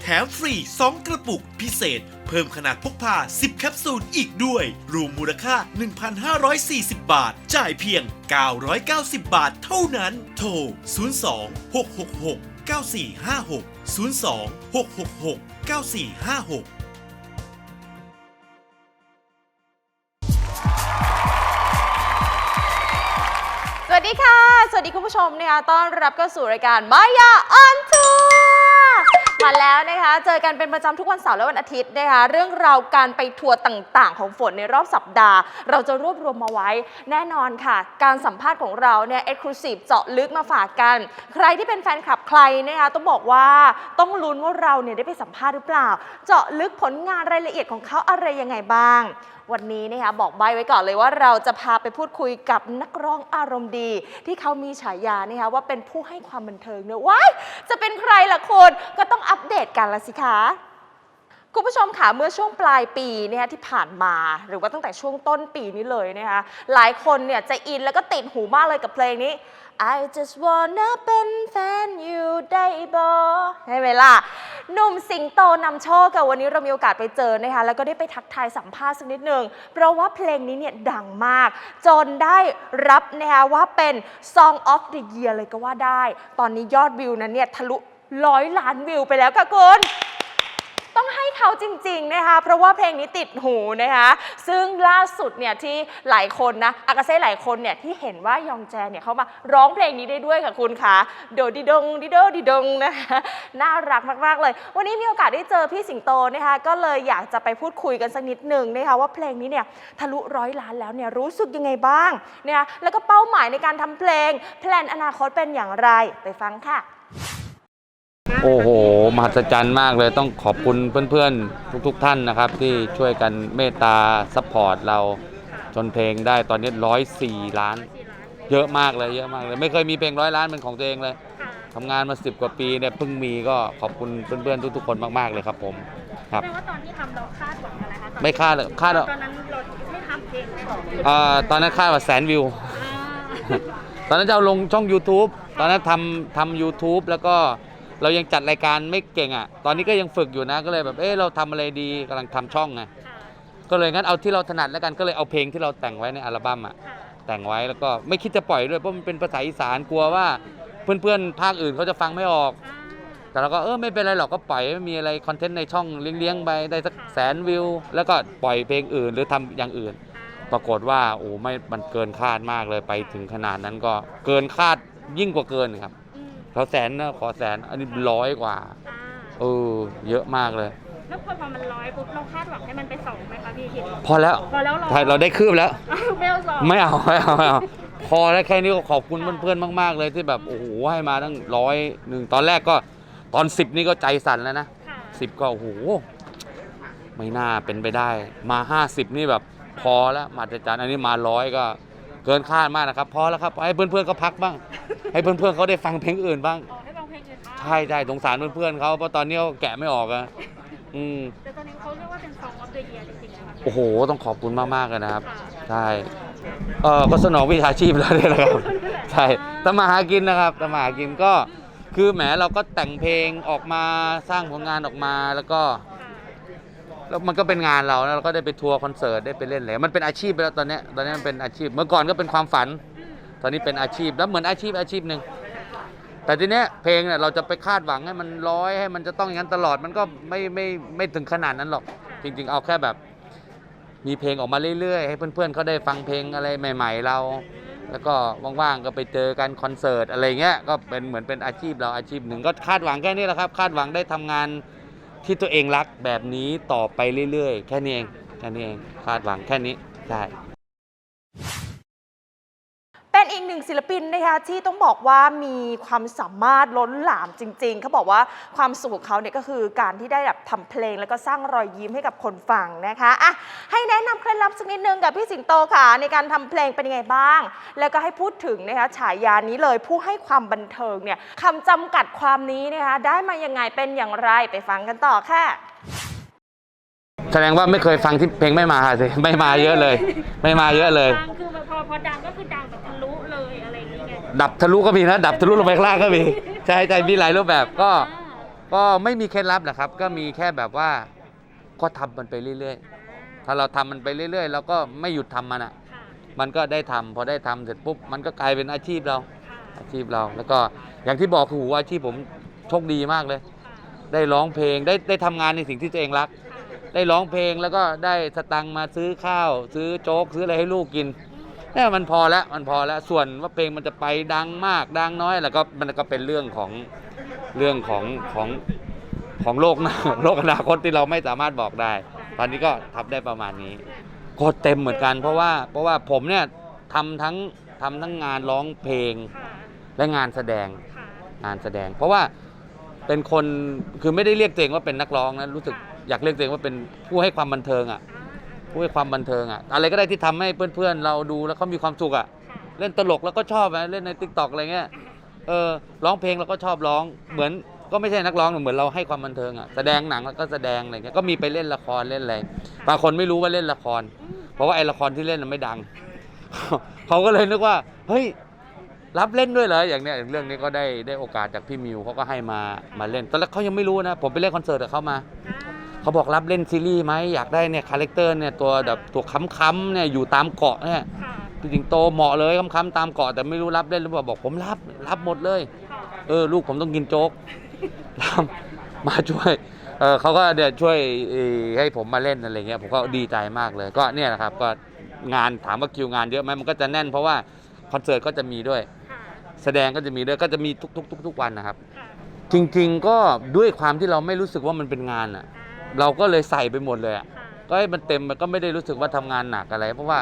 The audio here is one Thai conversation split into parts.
แถมฟรี 2 กระปุกพิเศษ เพิ่มขนาดพกพา 10 แคปซูลอีกด้วย รวมมูลค่า 1,540 บาท จ่ายเพียง 990 บาทเท่านั้น โทร 02 666 9456 02 666 9456สวัสดีค่ะ สวัสดีคุณผู้ชมนะคะ ต้อนรับเข้าสู่รายการมายาออน มาแล้วนะคะ เจอกันเป็นประจำทุกวันเสาร์และวันอาทิตย์นะคะ เรื่องราวการไปทัวร์ต่างๆ ของฝนในรอบสัปดาห์ เราจะรวบรวมมาไว้ แน่นอนค่ะ การสัมภาษณ์ของเราเนี่ยเอ็กซ์คลูซีฟเจาะลึกมาฝากกัน ใครที่เป็นแฟนคลับใครนะคะต้องบอกว่าต้องลุ้นว่าเราเนี่ยได้ไปสัมภาษณ์หรือเปล่า เจาะลึกผลงานรายละเอียดของเขาอะไรยังไงบ้าง วันนี้นะคะบอกใบไว้ก่อนเลยว่าเราจะพาไปพูดคุยกับนักร้องอารมณ์ดี ที่เขามีฉายานะคะว่าเป็นผู้ให้ความบันเทิงเนอะว้ายจะเป็นใครล่ะคุณก็ต้องอัปเดตกันละสิคะคุณผู้ชมค่ะเมื่อช่วงปลายปีเนี่ยที่ผ่านมาหรือว่าตั้งแต่ช่วงต้นปีนี้เลยนะคะหลายคนเนี่ยจะอินแล้วก็ติดหูมากเลยกับเพลงนี้ I just wanna เป็นแฟนอยู่ได้บ่ใช่ไหมล่ะหนุ่มสิงโตนำโชคกับวันนี้เรามีโอกาสไปเจอนะคะแล้วก็ได้ไปทักทายสัมภาษณ์สักนิดหนึ่งเพราะว่าเพลงนี้เนี่ยดังมาก จนได้รับนะคะว่าเป็น Song of the Year เลยก็ว่าได้ ตอนนี้ยอดวิวนั้นเนี่ยทะลุ ร้อยล้านวิวไปแล้วค่ะคุณต้องให้เขาจริง ๆ นะคะ เพราะว่าเพลงนี้ติดหูนะคะ ซึ่งล่าสุดเนี่ยที่หลายคนนะอากาเซ่หลายคนเนี่ยที่เห็นว่ายองแจเนี่ยเขามาร้องเพลงนี้ได้ด้วยค่ะคุณคะโดดิดงดิโดดิดงนะคะน่ารักมากๆเลย วันนี้มีโอกาสได้เจอพี่สิงโตนะคะ ก็เลยอยากจะไปพูดคุยกันสักนิดหนึ่งนะคะว่าเพลงนี้เนี่ยทะลุร้อยล้านแล้วเนี่ยรู้สึกยังไงบ้างนะคะแล้วก็เป้าหมายในการทำเพลงแพลนอนาคตเป็นอย่างไรไปฟังค่ะ โอ้โห มหัศจรรย์มากเลยต้องขอบคุณเพื่อนๆ ทุกๆทท่านนะครับ ที่ช่วยกันเมตตาซัพพอร์ตเราจนเพลงได้ตอนนี้ร้อยสี่ล้าน เยอะมากเลยเยอะมากเลย ไม่เคยมีเพลงร้อยล้านเป็นของตัวเองเลยทำงานมาสิบกว่าปีเนี่ยเพิ่งมีก็ขอบคุณเพื่อนๆ ทุกๆ คนมากๆเลยครับผมครับแปลว่าตอนที่ทำเราคาดหวังอะไรคะตอนไม่คาดเลยคาดตว่าอนนั้นเราไม่ทำเพลงเลยเหรอเอ่อตอนนั้นคาดว่าแสนวิว ตอนนั้นจะเอาลงช่อง YouTube ตอนนั้นทำทำ YouTube แล้วก็ เรายังจัดรายการไม่เก่งอะ ตอนนี้ก็ยังฝึกอยู่นะ ก็เลยแบบ เออเราทำอะไรดีกำลังทำช่องไงก็เลยงั้นเอาที่เราถนัดแล้วกัน ก็เลยเอาเพลงที่เราแต่งไว้ในอัลบั้มอะแต่งไว้แล้วก็ไม่คิดจะปล่อยด้วยเพราะมันเป็นภาษาอีสานกลัวว่า เพื่อนๆภาคอื่นเขาจะฟังไม่ออกแต่เราก็เออไม่เป็นไรหรอกก็ปล่อยไม่มีอะไรคอนเทนต์ในช่องเลี้ยงๆไปได้สักแสนวิว แล้วก็ปล่อยเพลงอื่นหรือทำอย่างอื่น ปรากฏว่าโอ้ไม่มันเกินคาดมากเลยไปถึงขนาดนั้นก็เกินคาดยิ่งกว่าเกินครับ เขาแสนนะขอแสนอันนี้ร้อยกว่าเออเยอะมากเลย แล้วพอมันร้อยปุ๊บเราคาดหวังให้มันไปสองไหมคะพี่คิดพอแล้วพอแล้วเหรอใช่เราได้คืบแล้ว ไม่เอาสองไม่เอาไม่เอาไม่เอาพอแล้วแค่นี้ก็ขอบคุณเพื่อนๆมาก ๆ เลยที่แบบโอ้โหให้มาตั้งร้อยหนึ่งตอนแรกก็ตอนสิบนี่ก็ใจสั่นแล้วนะค่ะสิบก็โอ้โหไม่น่าเป็นไปได้ มาห้าสิบนี่แบบพอแล้วมาจัดจานอันนี้มาร้อยก็เกินคาดมากนะครับ พอแล้วครับให้เพื่อนๆเขาพักบ้าง ให้เพื่อนๆเขาได้ฟังเพลงอื่นบ้างออกให้ฟังเพลงอื่นบ้างใช่ใช่สงสารเพื่อนๆเขาเพราะตอนนี้เขาแกะไม่ออกอะอืมแต่ตอนนี้เขาเรียกว่าเป็นสองออฟเดอะเยียร์จริงๆนะคะโอ้โห ต้องขอบคุณมากๆเลยนะครับค่ะใช่เออก็สนองวิชาชีพแล้วเนี่ยนะครับ ใช่ทำมาหากินนะครับทำมาหากินก็ คือแหมเราก็แต่งเพลงออกมาสร้างผลงานออกมาแล้วก็แล้วมันก็เป็นงานเราแล้วเราก็ได้ไปทัวร์คอนเสิร์ตได้ไปเล่นเลยมันเป็นอาชีพไปแล้วตอนเนี้ยตอนนี้มันเป็นอาชีพ เมื่อก่อนก็เป็นความฝัน ตอนนี้เป็นอาชีพแล้วเหมือนอาชีพอาชีพหนึ่งแต่ทีเนี้ยเพลงเนี่ยเราจะไปคาดหวังให้มันร้อยให้มันจะต้องอย่างนั้นตลอดมันก็ไม่ไม่ไม่ถึงขนาดนั้นหรอก จริง ๆ เอาแค่แบบ มีเพลงออกมาเรื่อยๆ ให้เพื่อนๆเขาได้ฟังเพลงอะไรใหม่ ๆ เรา แล้วก็ว่างๆก็ไปเจอกันคอนเสิร์ตอะไรเงี้ยก็เป็นเหมือนเป็นอาชีพเราอาชีพหนึ่งก็คาดหวังแค่นี้แหละครับ คาดหวังได้ทำงานที่ตัวเองรักแบบนี้ต่อไปเรื่อยๆ แค่นี้เองแค่นี้เองคาดหวังแค่นี้ใช่ อีกหนึ่งศิลปินนะคะที่ต้องบอกว่ามีความสามารถล้นหลามจริง ๆ เขาบอกว่าความสุขของเขาเนี่ยก็คือการที่ได้แบบทำเพลงแล้วก็สร้างรอยยิ้มให้กับคนฟังนะคะอะให้แนะนำเคล็ดลับสักนิดนึงกับพี่สิงโตค่ะ ในการทำเพลงเป็นยังไงบ้าง แล้วก็ให้พูดถึงนะคะฉายานี้เลยผู้ให้ความบันเทิงเนี่ยคำจำกัดความนี้นะคะได้มายังไงเป็นอย่างไรไปฟังกันต่อค่ะ แสดงว่าไม่เคยฟังที่เพลงไม่มาสิไม่มาเยอะเลย ไม่มาเยอะเลย ดังคือแบบพอพอดังก็คือดังแบ ดับทะลุก็มีนะ ดับทะลุลงไปข้างล่างก็มีใช่ใช่มีหลายรูปแบบก็ก็ไม่มีเคล็ดลับนะครับ ก็มีแค่แบบว่าก็ทำมันไปเรื่อย ๆ ถ้าเราทำมันไปเรื่อยๆเราก็ไม่หยุดทำมันอะ มันก็ได้ทำพอได้ทำเสร็จปุ๊บมันก็กลายเป็นอาชีพเราอาชีพเรา แล้วก็อย่างที่บอกคือว่าอาชีพผมโชคดีมากเลย ได้ร้องเพลงได้ได้ทำงานในสิ่งที่ตัวเองรัก ได้ร้องเพลงแล้วก็ได้สตังค์มาซื้อข้าว ซื้อโจ๊กซื้ออะไรให้ลูกกิน นี่มันพอแล้วมันพอแล้วส่วนว่าเพลงมันจะไปดังมากดังน้อยแล้วก็มันก็เป็นเรื่องของเรื่องของของของโลกน้าโลกอนาคตที่เราไม่สามารถบอกได้ ตอนนี้ก็ทำได้ประมาณนี้ก็เต็มเหมือนกัน เพราะว่าเพราะว่าผมเนี่ยทำทั้งทำทั้งงานร้องเพลงและงานแสดงงานแสดง เพราะว่าเป็นคนคือไม่ได้เรียกตัวเองว่าเป็นนักร้องนะรู้สึกอยากเรียกตัวเองว่าเป็นผู้ให้ความบันเทิงอะ ผู้ให้ความบันเทิงอะอะไรก็ได้ที่ทำให้เพื่อนๆ เราดูแล้วเขามีความสุขอะเล่นตลกแล้วก็ชอบนะเล่นในติ๊กต็อกอะไรเงี้ยเออร้องเพลงเราก็ชอบร้องเหมือนก็ไม่ใช่นักร้องเหมือนเราให้ความบันเทิงอะแสดงหนังแล้วก็แสดงอะไรเงี้ยก็มีไปเล่นละครเล่นอะไรบางคนไม่รู้ว่าเล่นละคร เพราะว่าไอ้ละครที่เล่นน่ะไม่ดังเขาก็เลยนึกว่าเฮ้ยรับเล่นด้วยเหรออย่างเนี้ยอย่างเรื่องนี้ก็ได้ได้โอกาสจากพี่มิวเขาก็ให้มามาเล่นตอนแรกเขายังไม่รู้นะ ผมไปเล่นคอนเสิร์ตกับเขามา เขาบอกรับเล่นซีรีส์ไหมอยากได้เนี่ยคาแรคเตอร์เนี่ยตัวแบบตัวค้ำๆเนี่ยอยู่ตามเกาะเนี่ยค่ะพี่สิงโตเหมาะเลยค้ำๆตามเกาะแต่ไม่รู้รับเล่นหรือเปล่าบอกผมรับรับหมดเลยเออลูกผมต้องกินโจ๊ก รับมาช่วยเออเขาก็เดี๋ยวช่วยเอ่อให้ผมมาเล่นอะไรเงี้ยผมก็ดีใจมากเลยก็เนี่ยนะครับก็งานถามว่าคิวงานเยอะไหมมันก็จะแน่นเพราะว่าคอนเสิร์ตก็จะมีด้วย ค่ะแสดงก็จะมีด้วยก็จะมีทุกๆทุกๆวันนะครับ ค่ะจริงๆก็ด้วยความที่เราไม่รู้สึกว่ามันเป็นงานอะ เราก็เลยใส่ไปหมดเลยอะค่ะก็ให้มันเต็มมันก็ไม่ได้รู้สึกว่าทำงานหนักอะไร เพราะว่า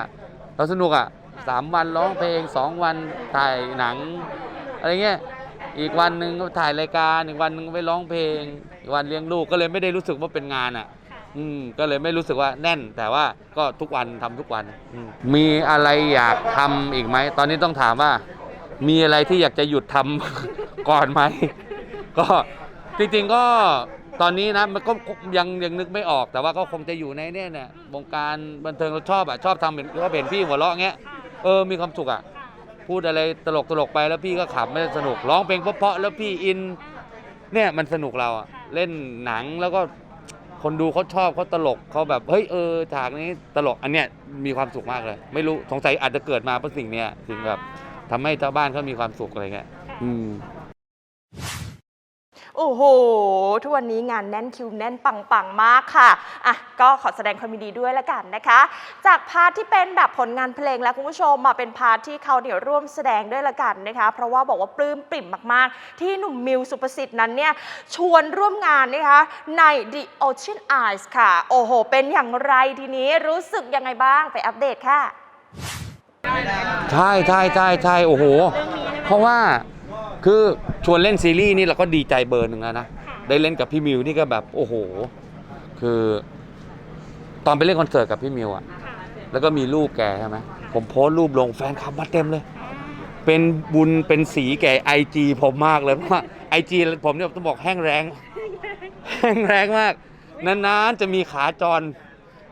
เราสนุกอะสามวันร้องเพลงสองวันถ่ายหนัง อะไรเงี้ยอีกวันหนึ่งก็ถ่ายรายการอีกวันหนึ่งไปร้องเพลงอีกวันเลี้ยงลูกก็เลยไม่ได้รู้สึกว่าเป็นงานอะ อืมก็เลยไม่รู้สึกว่าแน่น แต่ว่าก็ทุกวันทำทุกวันอืมมีอะไรอยากทำอีกไหม ตอนนี้ต้องถามว่า มีอะไรที่อยากจะหยุดทำ ก่อนไหม ก็จริงๆก็ ตอนนี้นะมันก็ยังยังนึกไม่ออก แต่ว่าก็คงจะอยู่ในเนี่ยเนี่ยวงการบันเทิงเราชอบอะชอบทำเห็นก็เห็นพี่หัวเราะเงี้ยเออมีความสุขอะพูดอะไรตลกตลกๆไปแล้วพี่ก็ขำไม่สนุกร้องเพลงเพราะๆแล้วพี่อินเนี่ยมันสนุกเราอะเล่นหนังแล้วก็คนดูเขาชอบเขาตลกเขาแบบเฮ้ยเออฉากนี้ตลกอันเนี้ยมีความสุขมากเลย ไม่รู้สงสัยอาจจะเกิดมาเพราะสิ่งเนี้ยสิ่งแบบทำให้ชาวบ้านเขามีความสุขอะไรเงี้ยอืม โอ้โห ทุกวันนี้งานแน่นคิวแน่นปังๆ มากค่ะ อะ ก็ขอแสดงความยินดีด้วยละกันนะคะ จากพาร์ทที่เป็นแบบผลงานเพลงแล้วคุณผู้ชมมาเป็นพาร์ทที่เขาเนี่ยร่วมแสดงด้วยละกันนะคะ เพราะว่าบอกว่าปลื้มปริ่มมากๆ ที่หนุ่มมิวสุประสิทธิ์นั้นเนี่ยชวนร่วมงานนะคะใน The Ocean Eyes ค่ะ โอ้โห เป็นอย่างไรทีนี้รู้สึกยังไงบ้างไปอัปเดตค่ะ ใช่ใช่ใช่ใช่โอ้โห เพราะว่า คือชวนเล่นซีรีส์นี่เราก็ดีใจเบอร์หนึ่งแล้วนะ ได้เล่นกับพี่มิวนี่ก็แบบโอ้โห คือตอนไปเล่นคอนเสิร์ตกับพี่มิวอะแล้วก็มีรูปแกใช่ไหมผมโพสต์รูปลงแฟนคลับมาเต็มเลย เป็นบุญเป็นสีแก่ไอจีผมมากเลยเพราะว่าไอจีผมเนี่ยต้องบอกแห้งแรง แห้งแรงมาก นานๆจะมีขาจร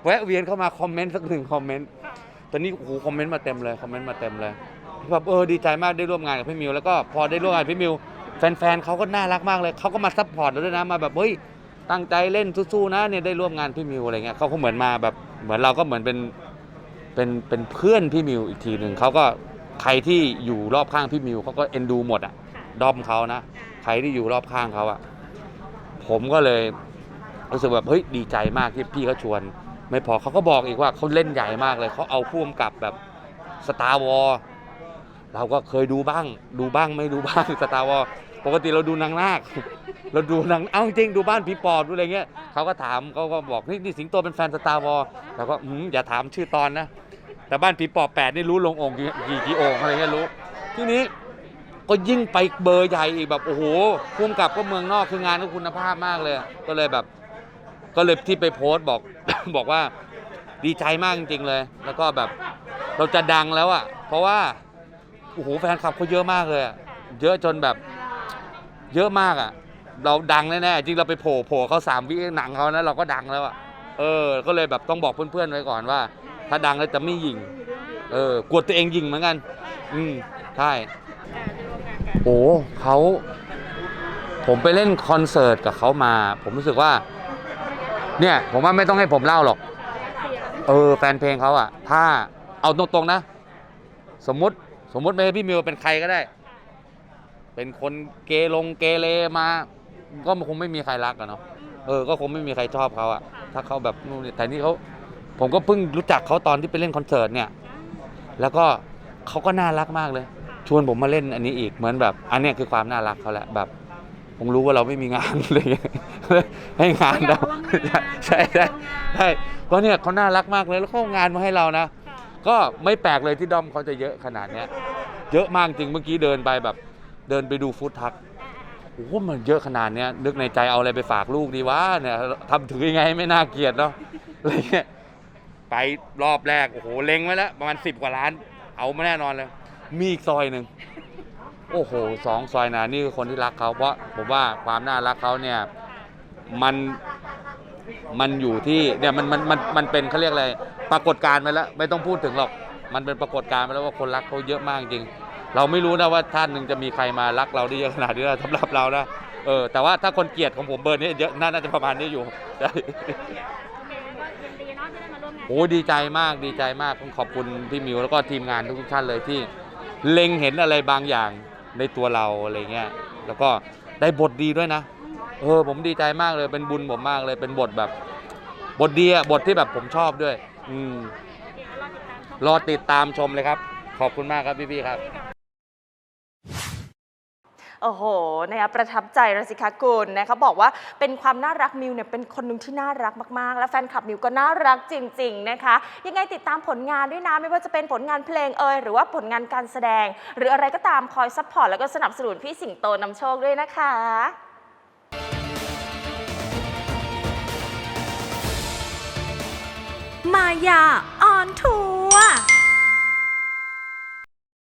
แวะเวียนเข้ามาคอมเมนต์สักหนึ่งคอมเมนต์ตอนนี้โอ้โหคอมเมนต์มาเต็มเลยคอมเมนต์มาเต็มเลย แบบเออดีใจมากได้ร่วมงานกับพี่มิวแล้วก็พอได้ร่วมงานกับพี่มิวแฟนๆเขาก็น่ารักมากเลยเขาก็มาซัพพอร์ตเราด้วยนะมาแบบเฮ้ยตั้งใจเล่นสู้ๆนะเนี่ยได้ร่วมงานพี่มิวอะไรเงี้ยเขาก็เหมือนมาแบบเหมือนเราก็เหมือนเป็นเป็นเป็นเพื่อนพี่มิวอีกทีหนึ่งเขาก็ใครที่อยู่รอบข้างพี่มิวเขาก็เอ็นดูหมดอะดอมเขานะใครที่อยู่รอบข้างเขาอะผมก็เลยรู้สึกแบบเฮ้ยดีใจมากที่พี่เขาชวน ไม่พอเขาก็บอกอีกว่าเขาเล่นใหญ่มากเลยเขาเอาพ่วงกับแบบสตาร์วอล เราก็เคยดูบ้าง ดูบ้างไม่ดูบ้างสตาร์วอลปกติเราดูนางนาคเราดูนางเอาจริงดูบ้านผีปอบดูอะไรเงี้ยเขาก็ถามเขาก็บอกนี่นี่สิงโตเป็นแฟนสตาร์วอลเราก็อืมอย่าถามชื่อตอนนะ แต่บ้านผีปอบแปดนี่รู้ลงองค์กี่กี่กี่องค์อะไรเงี้ยรู้ทีนี้ก็ยิ่งไปเบอร์ใหญ่อีกแบบโอ้โหพุ่มกับก็เมืองนอกคืองานก็คุณภาพมากเลย ก็เลยแบบ ก็เลยที่ไปโพสต์บอก บอกว่าดีใจมากจริงๆเลย แล้วก็แบบเราจะดังแล้วอะ่ะ เพราะว่า โอ้โหแฟนคลับเขาเยอะมากเลยอะเยอะจนแบบเยอะมากอะ่ะ เราดังแน่ๆจริงเราไปโผล่โผล่เขาสามวิหนังเขานะเราก็ดังแล้วอะ่ะเออ ก็เลยแบบต้องบอกเพื่อนๆไว้ก่อนว่า ถ้าดังแล้วจะไม่ยิง เออกลัวตัวเองยิงเหมือนกัน อืมใช่โอ้เขาผมไปเล่นคอนเสิร์ตกับเขามา ผมรู้สึกว่า เนี่ย ผมว่าไม่ต้องให้ผมเล่าหรอก เออ แฟนเพลงเขาอะถ้าเอาตรงๆนะ สมมติ สมมติไม่ใช่พี่มิวเป็นใครก็ได้ เป็นคนเกลงเกเรมา ก็คงไม่มีใครรักอะเนาะเออก็คงไม่มีใครชอบเขาอะถ้าเขาแบบนู่นนี่แต่นี่เขาผมก็เพิ่งรู้จักเขาตอนที่ไปเล่นคอนเสิร์ตเนี่ย แล้วก็เขาก็น่ารักมากเลย ชวนผมมาเล่นอันนี้อีกเหมือนแบบ อันเนี้ยคือความน่ารักเขาแหละแบบผมรู้ว่าเราไม่มีงานอะไรเงี้ยให้งานเราใช่ใช่ใช่ก็เนี่ยเขาน่ารักมากเลยแล้วเขาเอางานมาให้เรานะ ก็ไม่แปลกเลยที่ดอมเขาจะเยอะขนาดเนี้ยเยอะมากจริงเมื่อกี้เดินไปแบบ เดินไปดูฟู้ดทักโอ้โหมันเยอะขนาดเนี้ยนึกในใจเอาอะไรไปฝากลูกดีวะเนี่ยทำถือยังไงไม่น่าเกลียดเนาะอะไรเงี้ยไปรอบแรกโอ้โหเล็งไว้แล้วประมาณสิบกว่าล้าน เอามาแน่นอนเลย มีอีกซอยหนึ่งโอ้โหสองซอยนะนี่คือคนที่รักเขาเพราะผมว่าความน่ารักเขาเนี่ยมันมันอยู่ที่เนี่ยมันมันมันมันเป็นเขาเรียกอะไร ปรากฏการณ์ไปแล้ว ไม่ต้องพูดถึงหรอก มันเป็นปรากฏการณ์ไปแล้วว่าคนรักเขาเยอะมากจริง เราไม่รู้นะว่าท่านหนึ่งจะมีใครมารักเราได้เยอะขนาดนี้นะสำหรับเรานะเออแต่ว่าถ้าคนเกลียดของผมเบอร์นี้เยอะน่าจะประมาณนี้อยู่ใช่โอเคก็ยินดีเนาะที่ได้มาร่วมงานโอ้ดีใจมากดีใจมากต้องขอบคุณพี่มิวแล้วก็ทีมงานทุกๆท่านเลยที่เล็งเห็นอะไรบางอย่างในตัวเราอะไรเงี้ยแล้วก็ได้บทดีด้วยนะ เออผมดีใจมากเลยเป็นบุญผมมากเลยเป็นบทแบบบทดีอะบทที่แบบผมชอบด้วย อืมรอติดตามชมเลยครับ ขอบคุณมากครับพี่ๆครับ โอ้โหนะคะประทับใจนะสิคะคุณนะคะบอกว่าเป็นความน่ารักมิวเนี่ยเป็นคนหนึ่งที่น่ารักมากๆ และแฟนคลับมิวก็น่ารักจริง ๆ นะคะ ยังไงติดตามผลงานด้วยนะ ไม่ว่าจะเป็นผลงานเพลงเอ่ยหรือว่าผลงานการแสดง หรืออะไรก็ตามคอยซัพพอร์ตแล้วก็สนับสนุนพี่สิงโตนำโชคด้วยนะคะ มายาออนทัว